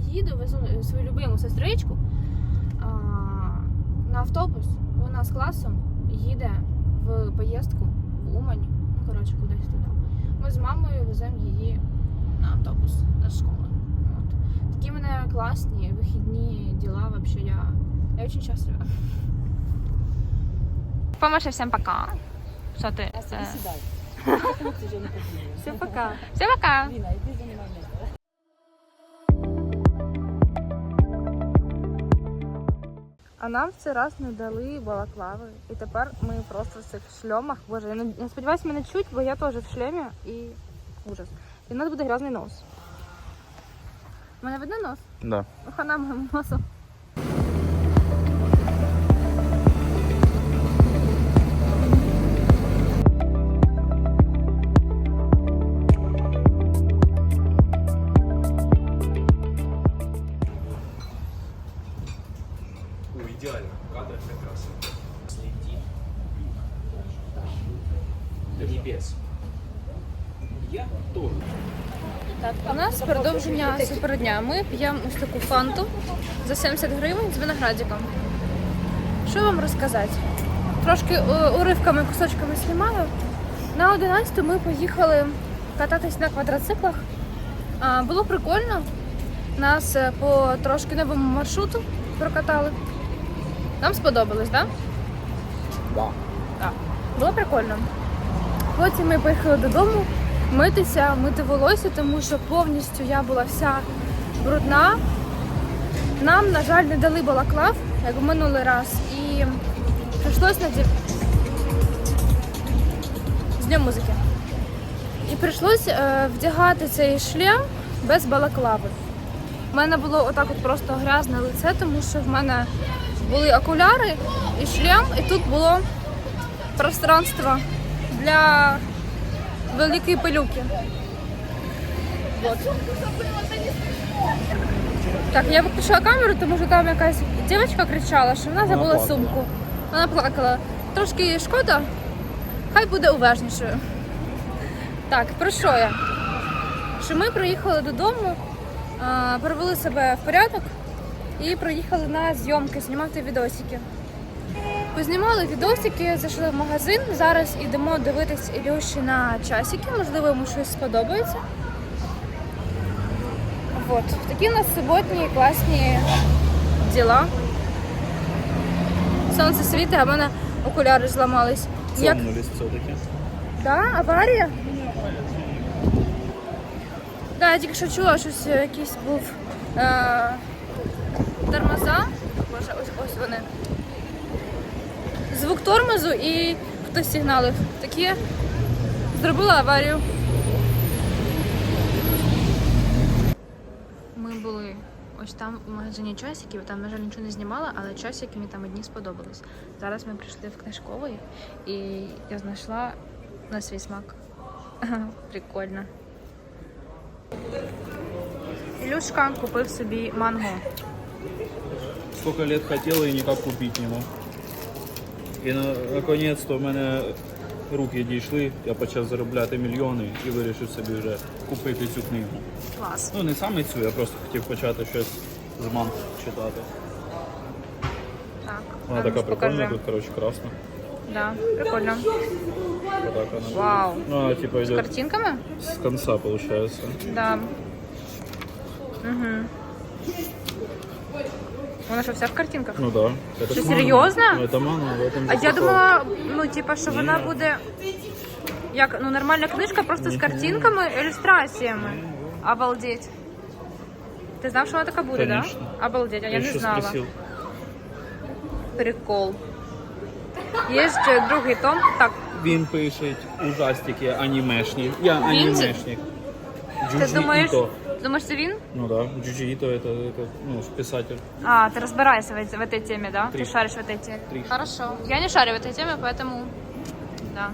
без 15.05 і їду, везу е, свою любиму сестричку а, на автобус. Вона з класом їде в поїздку в Умань. Коротше, кудись туди. Ми з мамою веземо її на автобус до школи. От. Такі в мене класні вихідні діла. Вообще я, я дуже щаслива. Помаши всім пока. Що ти? Всім пока. Всім пока. Ліна, йди місце. А нам в цей раз не дали балаклави. І тепер ми просто в цих шльомах. Боже, я не- я сподіваюся, мене чуть, бо я теж в шлемі і ужас. І в нас буде грязний нос. У мене видно нос? Да. Хана моєму носу. Продовження супердня. Ми п'ємо ось таку фанту за 70 гривень з виноградиком. Що вам розказати? Трошки е, уривками, кусочками знімаю. На 11 ми поїхали кататись на квадроциклах. Було прикольно. Нас е, по трошки новому маршруту прокатали. Нам сподобалось, так? Да. Так. Було прикольно. Потім ми поїхали додому митися, мити волосся, тому що повністю я була вся брудна. Нам, на жаль, не дали балаклав, як в минулий раз, і прийшлось наді... з Днем музики. І прийшлось е, вдягати цей шлем без балаклави. У мене було отак от просто грязне лице, тому що в мене були окуляри і шлем, і тут було пространство для великої пилюки. Вот. Так, я виключила камеру, тому що там якась дівчинка кричала, що вона забула плакала. сумку. Вона плакала. Трошки шкода, хай буде уважнішою. Так, про що я? Що ми приїхали додому, а, привели себе в порядок і приїхали на зйомки, знімати відосики. Познімали відосики, зайшли в магазин. Зараз йдемо дивитись Ілюші на часики. Можливо, йому щось сподобається. Вот. Такі у нас суботні класні діла. Сонце світить, а в мене окуляри зламались. Як... Все-таки. Да, аварія? Да, я тільки що чула, щось якийсь був е, тормоза. Боже, ось, ось вони. Звук тормозу і хтось сигналив. Такі зробила аварію. Ми були ось там у магазині часиків, там, на жаль, нічого не знімала, але часики мені там одні сподобались. Зараз ми прийшли в книжковий і я знайшла на свій смак. Прикольно. Ілюшка купив собі манго. Сколько лет хотел и никак купить не мог. І на, наконець-то в мене руки дійшли, я почав заробляти мільйони і вирішив собі вже купити цю книгу. Клас. Ну не саме цю, я просто хотів почати щось з манг читати. Так. Вона а така ну, прикольна, покажи. тут коротше красна. Да, прикольно. Отак вона. Вау. Ну, типа З идет картинками? с конца получается. Да. Угу. Вона що, вся в картинках? Ну да. Это Что, ж манга. серьезно? Ну, это манга, в этом А же я прикол. думала, ну, типа, що вона Ні. буде як ну, нормальна книжка, просто з картинками, ілюстраціями. Обалдеть. Ти знав, що вона така буде, так? Конечно. Да? Обалдеть, а я, не еще знала. спросил. Прикол. Є ще другий том. Так, Він пише ужастики анімешні. Я анімешник. ти Джуджі думаєш, Іто. думаєш, це він? Ну да, Джуджи Ито это, это ну, писатель. А, ты разбираешься в, этой- в этой теме, да? Ты Тришки. шаришь в этой теме. Тришки. Хорошо. Я не шарю в этой теме, поэтому да.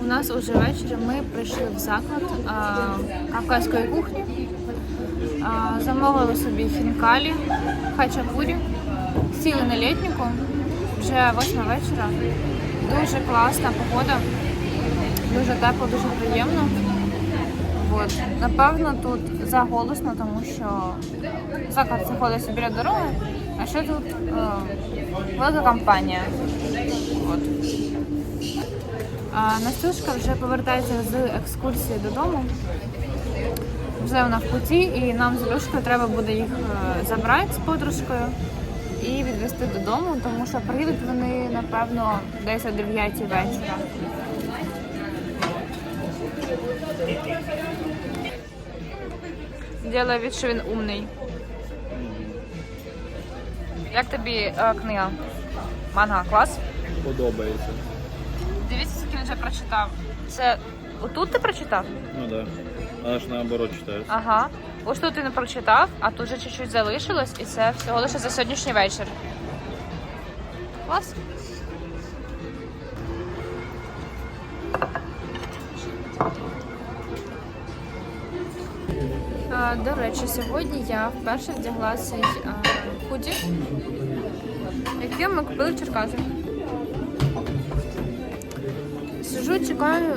У нас уже вечір. Ми прийшли в заклад а, кавказької кухні. А, замовили собі хінкалі, хачапурі, сіли на літнику. Вже восьма вечора. Дуже класна погода. Дуже тепло, дуже приємно. От. Напевно, тут заголосно, тому що заклад знаходиться біля дороги, а ще тут е, велика компанія. От. А Настюшка вже повертається з екскурсії додому. Вже вона в путі, і нам з Люшкою треба буде їх е, забрати з подружкою і відвезти додому, тому що приїдуть вони, напевно, десь о 9 вечора. Ділає від, що він умний. Як тобі е, книга? Манга, клас? Подобається. Дивіться, скільки він вже прочитав. Це отут ти прочитав? Ну да. Аж наоборот читаю. Ага. Ось тут ти не прочитав, а тут вже чуть-чуть залишилось, і це всього лише за сьогоднішній вечір. Клас. До речі, сьогодні я вперше вдягла цей худі, який ми купили в Черкасах. Сижу, чекаю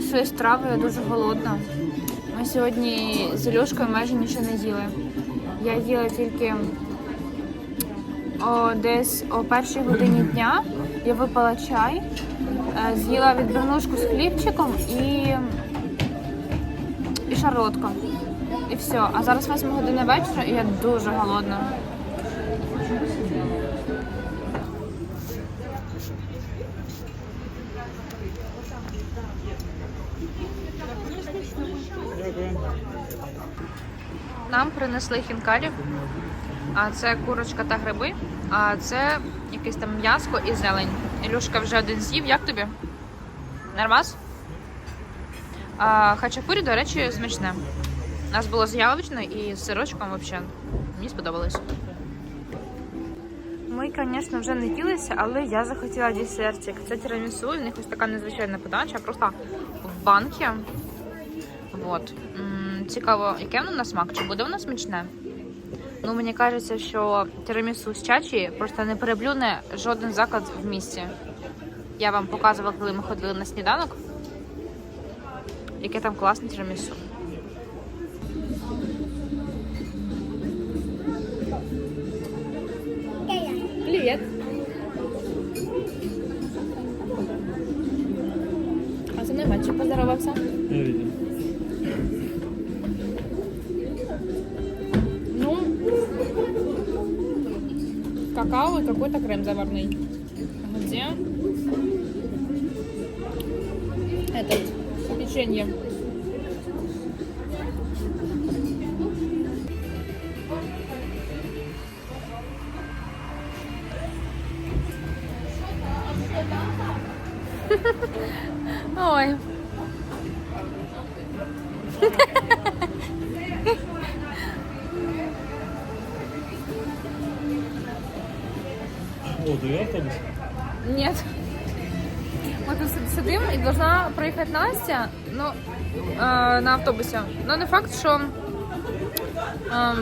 своєї страви, я дуже голодна. Ми сьогодні з Ілюшкою майже нічого не їли. Я їла тільки о, десь о першій годині дня. Я випила чай, е, з'їла відбивнушку з хлібчиком і, і шарлотку. І все. А зараз 8 година вечора і я дуже голодна. Нам принесли хінкалі, а це курочка та гриби, а це якесь там м'яско і зелень. Ілюшка вже один з'їв. Як тобі? Нормас? А, хачапурі, до речі, смачне. У нас було з і з сирочком взагалі. Мені сподобалось. Ми, звісно, вже не їлися, але я захотіла десертик. Це тірамісу, у них ось така незвичайна подача, просто в банки. Вот. Цікаво, яке воно на смак? Чи буде воно смачне? Ну, мені кажеться, що тирамісу з чачі просто не переплюне жоден заклад в місті. Я вам показувала, коли ми ходили на сніданок. Яке там класне тирамісу. Какао и какой-то крем заварный. Где? Этот, печенье. Ой. О, ты автобус? Нет. Мы тут си- сидим і должна проїхати Настя ну, е, на автобусі. Ну не факт, що е,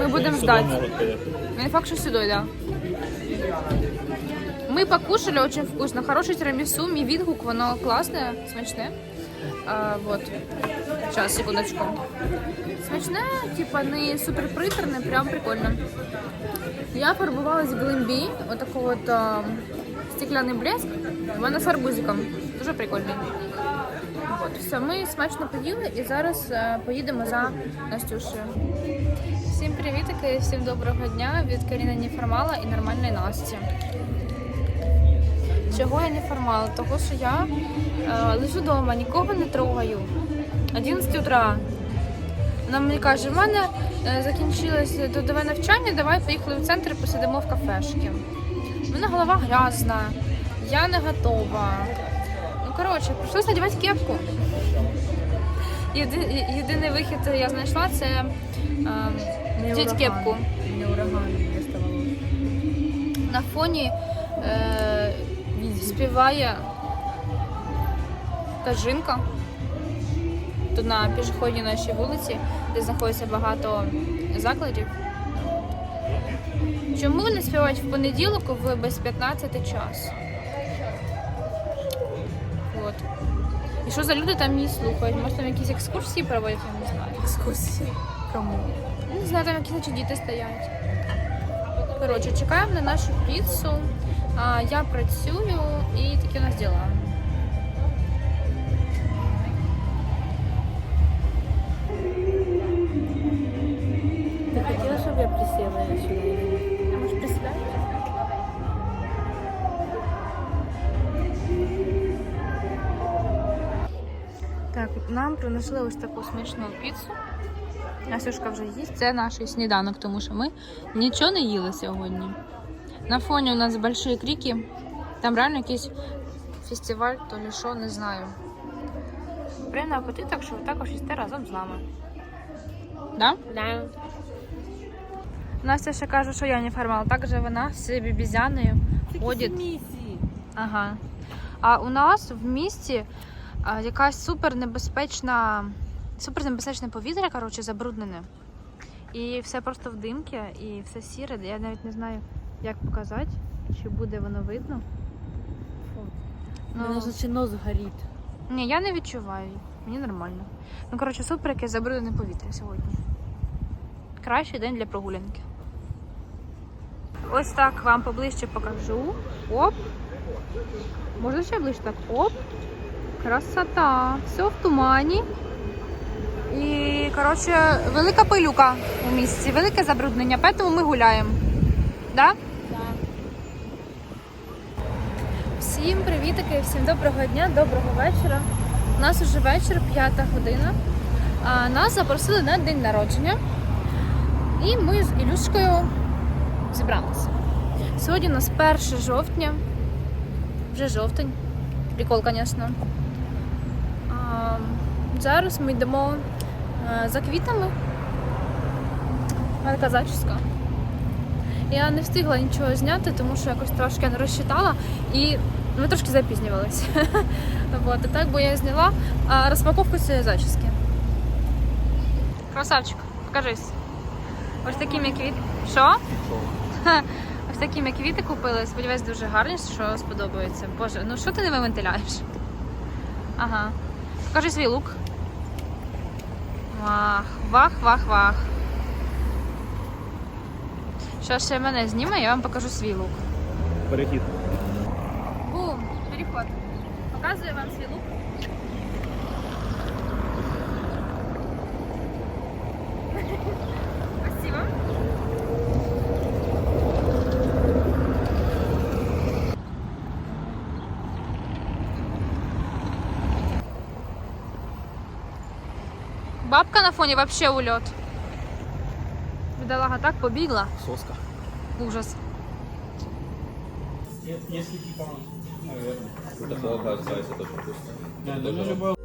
ми будемо ждати. Не факт, що сюди, да. Мы покушали очень вкусно. Хороший тирамису, мій відгук, воно класне, смачне. А, вот. Сейчас, секундочку. Смачне, типа не супер приторне, прям прикольно. Я фарбувалась глимбі, отакий от а, стекляний блеск. Мене з арбузиком. Дуже прикольний. От, все, ми смачно поїли і зараз е, поїдемо за Настюшею. Всім привітики, всім доброго дня від Каріни Неформала і нормальної Насті. Чого я не формала? Того, що я е, лежу вдома, нікого не трогаю. 11 утра. Вона мені каже, в мене е, закінчилось трудове навчання, давай поїхали в центр і посидимо в кафешки. У мене голова грязна, я не готова. Ну, коротше, прийшлось надівати кепку. Єди, єдиний вихід я знайшла це е, вдіть кепку. Не ураган. На фоні е, співає та жінка. Тут на пішохідній нашій вулиці, де знаходиться багато закладів. Чому вони співають в понеділок в без 15 час? От. І що за люди там її слухають? Може там якісь екскурсії проводять, я не знаю. Екскурсії. Кому? Не знаю, там якісь наче діти стоять. Коротше, чекаємо на нашу піцу. Я працюю і такі у нас діла. Нам принесли ось таку смачну піцу. Насюшка вже їсть. Це наш сніданок, тому що ми нічого не їли сьогодні. На фоні у нас великі крики. Там реально якийсь фестиваль, то ли що, не знаю. Приємного апетиту, якщо ви також їсте разом з нами. Да? Да. Настя ще каже, що я не формал. Так же вона з бібізяною ходить. Ага. А у нас в місті якась супернебезпечна, супернебезпечне повітря, коротше, забруднене. І все просто в димки, і все сіре. Я навіть не знаю, як показати, чи буде воно видно. Ну, наче нос горить. ні, я не відчуваю. Мені нормально. Ну, коротше, супер яке забруднене повітря сьогодні. Кращий день для прогулянки. Ось так вам поближче покажу. Оп. Можна ще ближче так. Оп. Красота. Все в тумані. І, коротше, велика пилюка у місті, велике забруднення, тому ми гуляємо. Да? Всім привітики, всім доброго дня, доброго вечора. У нас уже вечір, п'ята година. А нас запросили на день народження. І ми з Ілюшкою зібралися. Сьогодні у нас 1 жовтня. Вже жовтень. Прикол, звісно. Зараз ми йдемо е, за квітами. Гарка зачіска. Я не встигла нічого зняти, тому що якось трошки не розчитала і ми трошки запізнювалися. Вот, і так, бо я зняла розпаковку цієї зачіски. Красавчик, покажись. Ось такі ми квіти. Що? Ось такі ми квіти купили. Сподіваюсь, дуже гарні, що сподобається. Боже, ну що ти не виментиляєш? Ага. Покажи свій лук. Вах, вах, вах, вах. Що ще мене зніме, я вам покажу свій лук. Перехід. Бум, переход. Показую вам свій лук. Бабка на фоне вообще улет. Бедолага так побігла. Соска. Ужас. Если типа, наверное. Это плохо, оказывается, тоже вкусно. Не, ну, любая